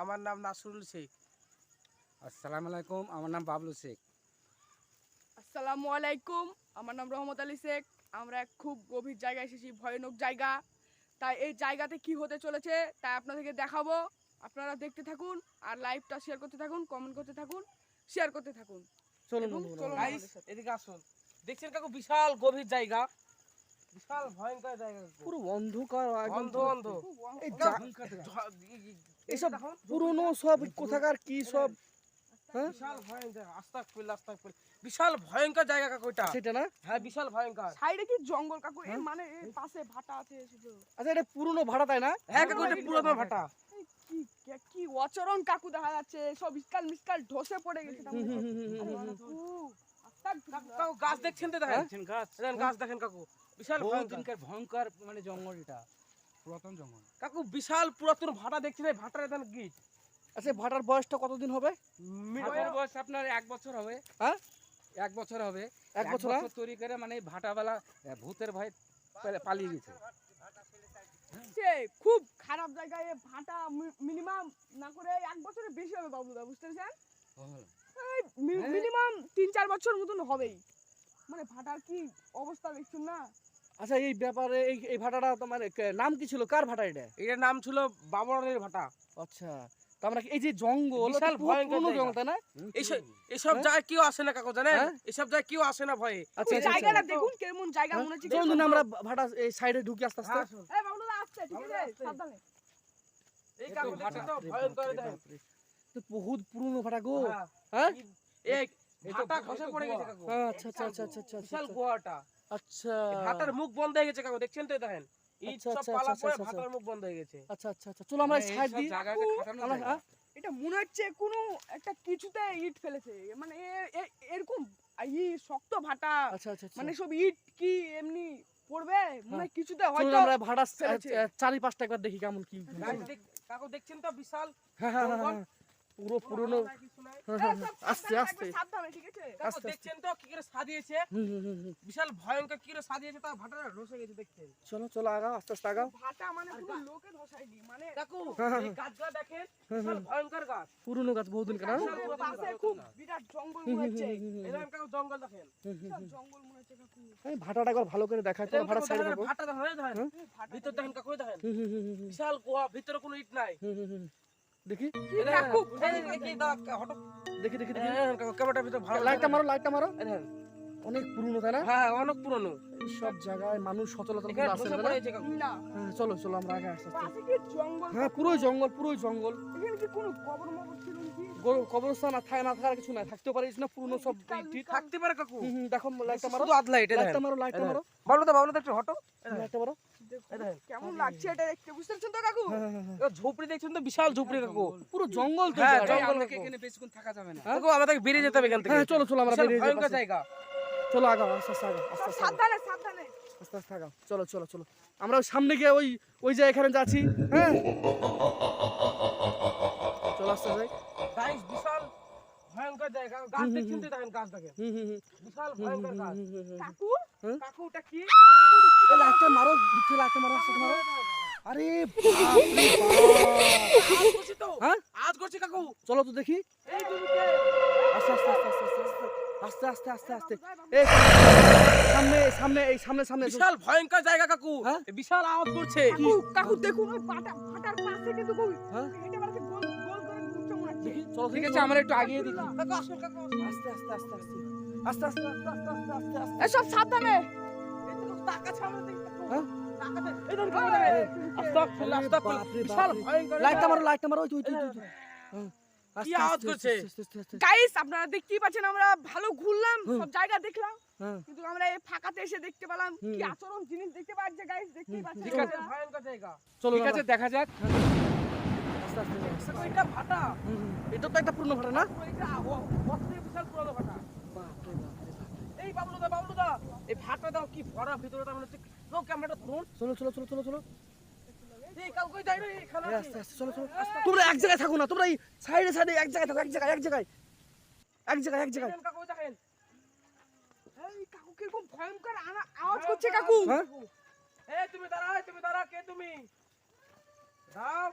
আমার নাম নাসরুল শেখ। আসসালামু আলাইকুম আমার নাম বাবলু শেখ। আসসালামু আলাইকুম আমার নাম রহমত আলী শেখ। আমরা এক খুব গভীর জায়গায় এসেছি ভয়ানক জায়গা। তাই এই জায়গাতে কি হতে চলেছে তাই আপনাদেরকে দেখাবো। আপনারা দেখতে থাকুন আর লাইভটা শেয়ার করতে থাকুন কমেন্ট করতে থাকুন শেয়ার করতে থাকুন। চলুন গাইস এদিকে আসুন। দেখছেন কাকু বিশাল গভীর জায়গা বিশাল ভয়ঙ্কর জায়গা। পুরো অন্ধকার একদম অন্ধ অন্ধ। দেখুন, পুরনো সব কোথাকার কি সব হ্যাঁ? বিশাল ভয়ঙ্কর বিশাল জায়গা কাকু এটা। সেটা না? হ্যাঁ বিশাল ভয়ঙ্কর। সাইডে কি জঙ্গল কাকু? হ্যাঁ? এর মানে এর পাশে ভাটা আছে শুধু। আচ্ছা এটা পুরনো ভাড়া তাই না? হ্যাঁ কাকু এটা পুরোনো ভাটা। কি কি অচরণ কাকু দেখা যাচ্ছে। সব ইস্কাল মিসকাল ঢসে পড়ে গেছে। কাকু, গাছ দেখছেন তো দেখেন দেখছেন গাছ। দেখেন, গাছ দেখেন কাকু। বিশাল ভয়ঙ্কর। ভয়ঙ্কর মানে জঙ্গল এটা। পুরাতন জঙ্গল। কাকু বিশাল পুরাতন ভাটা দেখছেন এই ভাটার এখানে গিট আচ্ছা ভাটার বয়সটা কতদিন হবে? ভাটার বয়স আপনার এক বছর হবে। হ্যাঁ? এক বছর হবে। এক বছর হ্যাঁ? তৈরি করে মানে আহ, ভূতের ভয় পালা- পালিয়ে গেছে। সে খুব খারাপ জায়গায় ভাটা মিনিমাম না করে এক বছরের বেশি হবে বাবুদা বুঝতে পেরেছেন? হ্যাঁ। মিনিমাম তিন চার বছর মতন হবেই। মানে ভাটার কি অবস্থা দেখছেন না? আচ্ছা এই ব্যাপারে এই এই ভাটাটা তোমার কে- নাম কি ছিল? কার ভাটা এটা? এটার নাম ছিল বাবরের ভাটা। আচ্ছা তো আমরা এই যে জঙ্গল বিশাল ভয়ঙ্কর জঙ্গল তাই না? এইসব এইসব হ্যাঁ? জায়গায় কেউ আসে না কাকু জানেন? হ্যাঁ? এইসব জায়গায় কেউ আসে না ভয়ে। আচ্ছা ওই আচ্ছা, জায়গাটা আচ্ছা দেখুন কেমন জায়গা হ্যাঁ? মনে হচ্ছে চলুন আমরা ভাটা এই সাইডে ঢুকি আস্তে আস্তে। এই বাবুদা আসছে ঠিক আছে সাবধানে। এই কাকু দেখছেন তো ভয়ঙ্কর দেখেন তো বহুত পুরনো ভাটা গো। হ্যাঁ। হ্যাঁ? খসে পড়ে গেছে কাকু। হ্যাঁ, আচ্ছা আচ্ছা আচ্ছা আচ্ছা আচ্ছা বিশাল আচ্ছা। গোয়াটা। আচ্ছা। এই মুখ বন্ধ হয়ে গেছে কাকু দেখছেন তো দেখেন? ইট আচ্ছা, সব আচ্ছা, পালা আচ্ছা, পড়ে আচ্ছা, মুখ বন্ধ হয়ে গেছে। আচ্ছা আচ্ছা আচ্ছা চলো আমরা মানে সাইড সব দিই আমরা যায় না। এটা মনে হচ্ছে কোনো একটা কিছুতে ইট ফেলেছে। মানে এ- এ- এরকম ই শক্ত ভাটা আচ্ছা আচ্ছা আচ্ছা। মানে সব ইট কি এমনি পড়বে? মনে হয় কিছুতে হয়তো আমরা ভাটা ফেলেছে। চারিপাশটা একবার দেখি কেমন কি কাকু দেখছেন তো বিশাল হ্যাঁ হ্যাঁ, হ্যাঁ। পুরো পুরনো দেখছেন তো কি করে সাজিয়েছে বিশাল ভয়ঙ্কর কি করে সাজিয়েছে গেছে দেখছেন চলো চলো আগাও আস্তে আস্তে আগাও ভাটা মানে পুরো লোকে ধসাইনি মানে দেখো এই গাছগুলো দেখেন বিশাল ভয়ঙ্কর গাছ পুরনো গাছ বহুদিন কেন পাশে খুব বিরাট জঙ্গল মনে হচ্ছে এরকম জঙ্গল দেখেন জঙ্গল মনে হচ্ছে কাকু এই ভাটাটা একবার ভালো করে দেখাই চলো ভাটা ভাটা দেখেন ভিতর দেখেন কাকু দেখেন বিশাল গোয়া ভিতরে কোনো ইট নাই দেখি। দেখি দেখি ক্যামেরাটা ভিতরে ভালো লাইটটা মারো লাইটটা মারো। অনেক পুরনো তাই না? হ্যাঁ অনেক পুরনো। সব জায়গায় মানুষ সচলাচল করে আসে না? হ্যাঁ চলো চলো আমরা আগে আসতে হ্যাঁ পুরোই জঙ্গল পুরোই জঙ্গল। কবরস্থান আর থায় না থাকার কিছু নাই। থাকতে পারিস না পুরনো সব থাকতে পারে কাকু। দেখো লাইটটা মারো। আধ লাইট হ্যাঁ, লাইটটা মারো লাইটটা মারো। ভালো তো ভালো তো একটু হটো। লাইটটা মারো। কেমন লাগছে এটা দেখতে। বুঝতে পারছেন তো কাকু? হ্যাঁ, হ্যাঁ, হ্যাঁ। এ ঝুপড়ি দেখছেন তো বিশাল ঝুপড়ি কাকু। পুরো জঙ্গল তো হ্যাঁ, জায়গাটা। এই জঙ্গল আমাকে কাকু। এখানে বেশিক্ষণ থাকা যাবে না। কাকু আমাদেরকে বেরিয়ে যেতে হবে এখান থেকে। হ্যাঁ চলো চলো আমরা বেরিয়ে যাই জায়গা। চলো আগাও আস্তে আস্তে আগাও আস্তে সব আস্তে আগাও। সাবধানে সাবধানে। আস্তে আস্তে আগাও। চলো চলো চলো। আমরা সামনে গিয়ে ওই ওই যে এখানে যাচ্ছি হ্যাঁ? চলো আস্তে গাইস বিশাল ভয়ঙ্কর জায়গা গাছ দেখছেন তো দেখেন গাছ দেখেন। হুম হুম হুম। বিশাল ভয়ঙ্কর গাছ। কাকু হ্যাঁ? কাকু ওটা কি? এই লাইটটা মারো দুটো লাইটটা মারো আস্তে মারো। আরে আজ করছি হ্যাঁ? আজ করছি কাকু। চলো তো দেখি। আস্তে আস্তে আস্তে আস্তে আস্তে আস্তে আস্তে আস্তে আস্তে এই সামনে সামনে এই সামনে সামনে। বিশাল ভয়ঙ্কর জায়গা কাকু। হ্যাঁ? বিশাল আওয়াজ করছে। কাকু কাকু দেখুন ওই পাটা ফাটার পাশে কিন্তু কই? দেখি চলো ঠিক আছে আমরা একটু আগিয়ে। আস্তে আস্তে আস্তে আস্তে আস্তে আস্তে আস্তে আস্তে আস্তে আস্তে। সাবধানে। হ্যাঁ? হ্যাঁ। আপনারা দেখতেই পাচ্ছেন? আমরা ভালো ঘুরলাম সব জায়গা দেখলাম। হ্যাঁ। কিন্তু আমরা এই ফাঁকাতে এসে দেখতে পেলাম কি আচরণ জিনিস দেখতে পাচ্ছে গাইস দেখতেই হুম, পাচ্ছেন। ঠিক আছে। আমরা। ভয়ঙ্কর জায়গা। চলো ঠিক আছে দেখা যাক। আস্তে আস্তে আস্তে। এটা ভাটা। হুম, হুম। এটা তো একটা পুরনো ভাড়া না? এটা ও- ওর থেকে বিশাল পুরনো ভাটা? বাপরে বাপরে বাপরে। এই বাবলুদা বাবলুদা! এই ভাটা দাও কি ভরা ভিতরে মনে নো ক্যামেরাটা ধরুন। চলো চলো চলো চলো চলো। এই কাকু কই যাই রে এখানে এই আছে। আস্তে আস্তে চলো চলো। তোমরা এক জায়গায় থাকো না তোমরা এই সাইডে সাইডে এক জায়গায় থাকো এক জায়গায় এক জায়গায়। এক জায়গায় এক জায়গায়। কাকু কীরকম ভয়ঙ্কর আওয়াজ করছে কাকু। হ্যাঁ? এই তুমি দাঁড়া তুমি দাঁড়া কে তুমি? দাও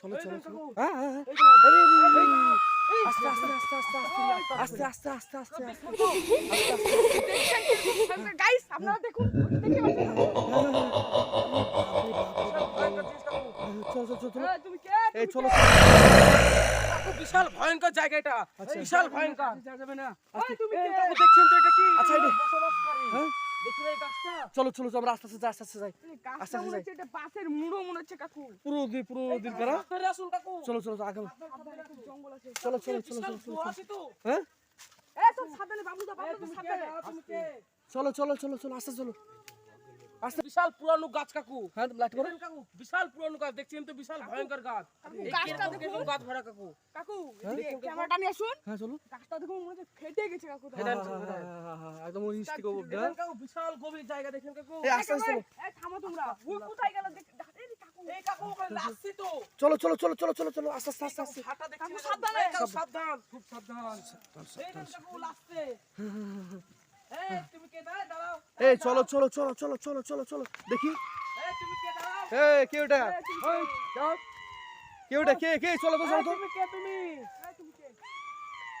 হ্যাঁ হ্যাঁ হ্যাঁ। এই আরে। আস্তে আস্তে আস্তে আস্তে আস্তে আস্তে আস্তে আস্তে। আস্তে আস্তে গাইস আপনারা দেখুন। দেখতে পাচ্ছেন চলো এই, চলো বিশাল ভয়ঙ্কর জায়গা এটা। আচ্ছা। বিশাল ভয়ঙ্কর। যাবে না? কাকু, দেখছেন তো এটা কি? আচ্ছা, এটা-। হ্যাঁ? চলো চলো আমরা আস্তে আস্তে যাই আস্তে আস্তে যাই আস্তে আস্তে যাই এটা পাশের মুড়ো মনে হচ্ছে কাকু পুরো দি পুরো দি করা রাসুল কাকু চলো চলো আগে জঙ্গল আছে চলো চলো চলো চলো চলো হ্যাঁ এ সব সাদালে বাবু দা বাবু সাদালে চলো চলো চলো চলো আস্তে চলো বিশাল পুরানো গাছ কাকু। হ্যাঁ লাইট করো কাকু বিশাল পুরানো গাছ দেখছেন তো বিশাল ভয়ঙ্কর গাছ। গাছটা দেখুন। গাছ ভরা কাকু। কাকু হ্যাঁ? ক্যামেরাটা নিয়ে আসুন। হ্যাঁ চলো গাছটা দেখুন মনে ফেটে গেছে কাকু ফেটে গেছে, ফেটে একদম ওই স্টিক ওপর দেখেন কাকু বিশাল গভীর জায়গা দেখেন কাকু। এই আস্তে আস্তে এই থামো তোমরা। ভুল কোথায় গেল? দেখ দেখ- এই কাকু। ওখানে লাসছি তো। চলো চলো চলো চলো চলো চলো আস্তে আস্তে আস্তে আস্তে। হাঁটা দেখছি কাকু, সাবধানে। এই সাবধান। খুব সাবধান। এই দেখেন কাকু লাসছে এই চলো চলো চলো চলো চলো চলো চলো দেখি কে ওটা কে? ওটা কে কে চলো তো চলো তো?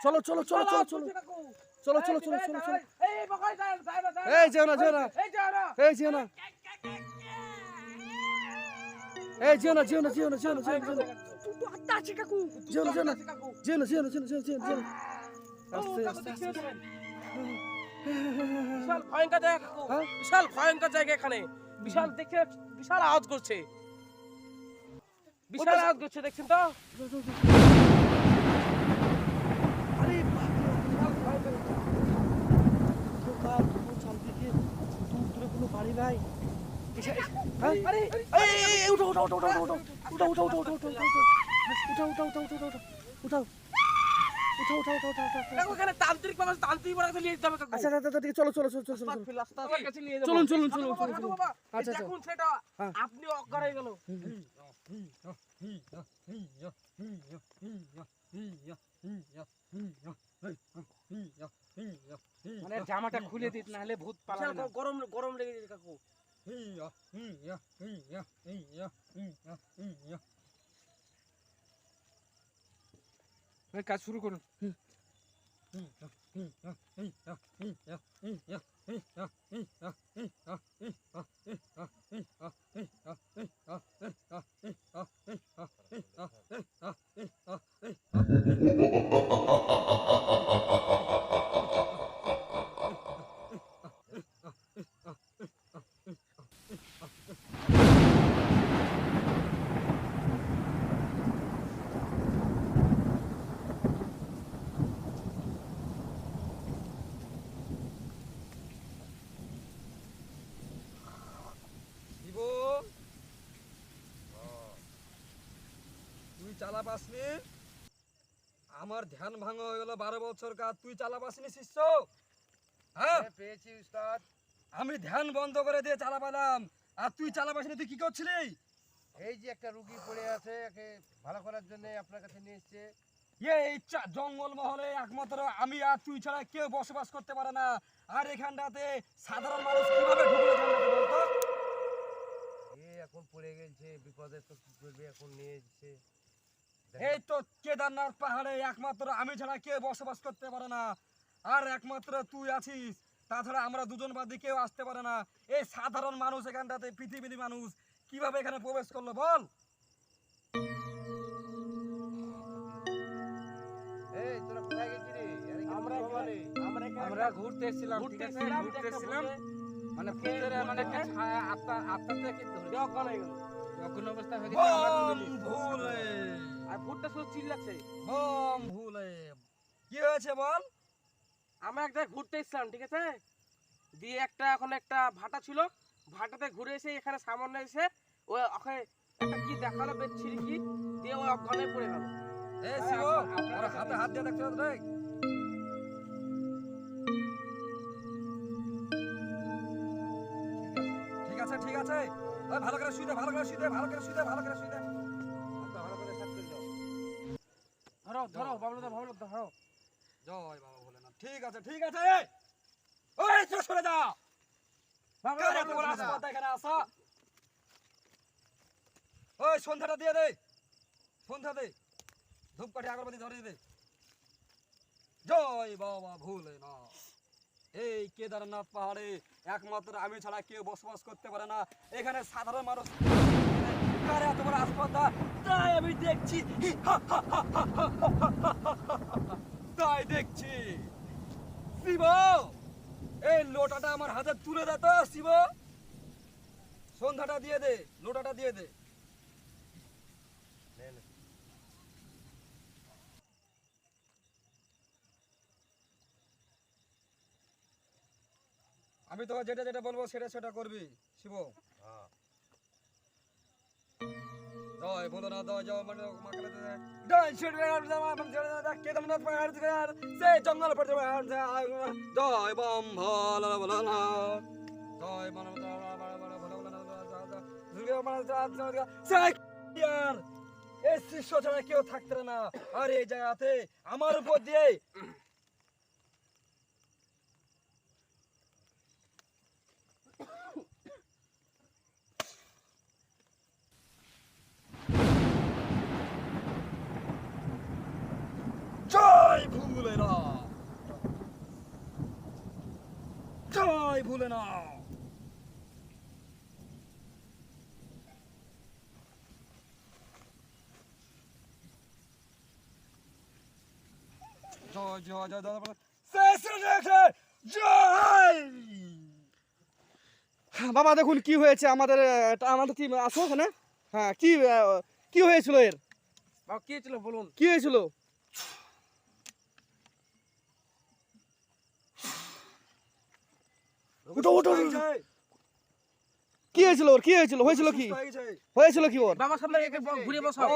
চলো চলো চলো চলো চলো চলো চলো চলো চলো চলো। এই যেও না যেও না এই যেও না এই যেও না যেও না যেও না যেও না যেও না যেও না যেও না যেও না যেও না যেও না যেও না যেও না আস্তে আস্তে বিশাল ভয়ঙ্কর জায়গা কাকু হ্যাঁ? বিশাল ভয়ঙ্কর জায়গা এখানে বিশাল দেখে বিশাল আওয়াজ করছে বিশাল আওয়াজ করছে দেখছেন তো আরে কোনো বাড়ি নাই হ্যাঁ? এই, উঠো, উঠো, উঠো, উঠো, উঠো, উঠো, উঠো, উঠো, উঠো, উঠো, উঠো, উঠো, উঠো, উঠো, উঠো, উঠো, জামাটা খুলে দিত না ভূত পালাবে গরম গরম লেগে যাবে কাকু ইয়া ইয়া ইয়া ইয়া কাজ শুরু করুন Ha ha ha ha ha! চালা পাসনি আমার ধ্যান ভাঙা হয়ে গেল বারো বছর কাজ। তুই চালা পাসনি শিষ্য? হ্যাঁ? পেয়েছি উস্তাদ। আমি ধ্যান বন্ধ করে দিয়ে চালা পেলাম আর তুই চালা পাসনি তুই কি করছিলি? এই যে একটা রুগী পড়ে আছে একে ভালো করার জন্য আপনার কাছে নিয়ে এসছে। এই জঙ্গল মহলে একমাত্র আমি আর তুই ছাড়া কেউ বসবাস করতে পারে না। আর এখানটাতে সাধারণ মানুষ কীভাবে ঢুকলো এখন পড়ে গেছে বিপদে তো এখন নিয়ে এসছে। এই তো কেদারনাথ পাহাড়ে একমাত্র আমি ছাড়া কেউ বসবাস করতে পারে না। আর একমাত্র তুই আছিস। তাছাড়া আমরা দুজন বাদে কেউ আসতে পারে না। এই সাধারণ মানুষ এখানটাতে পৃথিবীর মানুষ কীভাবে এখানে প্রবেশ করল বল? এই তোরা কোথায় গেছিলি? আরে কি আমরা ঘুরতে এসেছিলাম ঠিক আছে? ঘুরতে এসেছিলাম। মানে মানে একটা ছায়া আত্মা আত্মা থেকে ধরে অজ্ঞান হয়ে গেল অজ্ঞান অবস্থা হয়ে গেছে। ভুলে। আর ভুটটা শুধু চিল্লাচ্ছে। বম ভুলে কি হয়েছে বল? আমরা এক জায়গায় ঘুরতে এসেছিলাম ঠিক আছে? দিয়ে একটা এখন একটা ভাটা ছিল। ভাটাতে ঘুরে এসে এখানে সামান্য এসে ও ওখানে একটা কি দেখাল বেচ্ছিরি কি দিয়ে ওই অজ্ঞানে পড়ে গেল। এই শিব ওর হাতে হাত দিয়ে দেখতে হবে ঠিক আছে ঠিক আছে। ভালো করে দে ভালো করে দে ভালো করে দে ভালো করে শুই ধরো ধরো বাবলুদা বাবলু ধরো জয় বাবা ভোলেনাথ। ঠিক আছে ঠিক আছে ওই সরে যা বাবলু, বাবলু, এখানে আসা? ওই সন্ধ্যাটা দিয়ে দে। সন্ধ্যা দে। ধূপকাঠি আগরবাতি ধরে দে। জয় বাবা এই কেদারনাথ পাহাড়ে একমাত্র আমি ছাড়া কেউ বসবাস করতে পারে না। এখানে সাধারণ মানুষ তাই আমি দেখছি। তাই দেখছি। শিব, এই লোটাটা আমার হাতে তুলে দে তো, শিব। সন্ধ্যাটা দিয়ে দে, লোটাটা দিয়ে দে। আমি যেটা যেটা বলব সেটা সেটা করবি, শিব। জয় ভোলেনাথ জয় জয় মানে মাকে জয় শ্রী কেদারনাথ পাহাড় সে জঙ্গল পড়তে জয় বম ভোল ভোলেনাথ জয় বন এই শিষ্য ছাড়া কেউ থাকতে না আর এই জায়গাতে আমার উপর দিয়ে জয় ভুলে না জয় ভুলে না জয় জয় জয় দাদা জয়। বাবা দেখুন কি হয়েছে আমাদের আমাদের কি আসো ওখানে হ্যাঁ কি কি হয়েছিল এর? কি ছিল বলুন। কি হয়েছিল? উঠো উঠো। কি হয়েছিল ওর? কি হয়েছিল? হয়েছিল কি? হয়েছিল কি ওর? বাবার সামনে একে ঘুরে বসাও।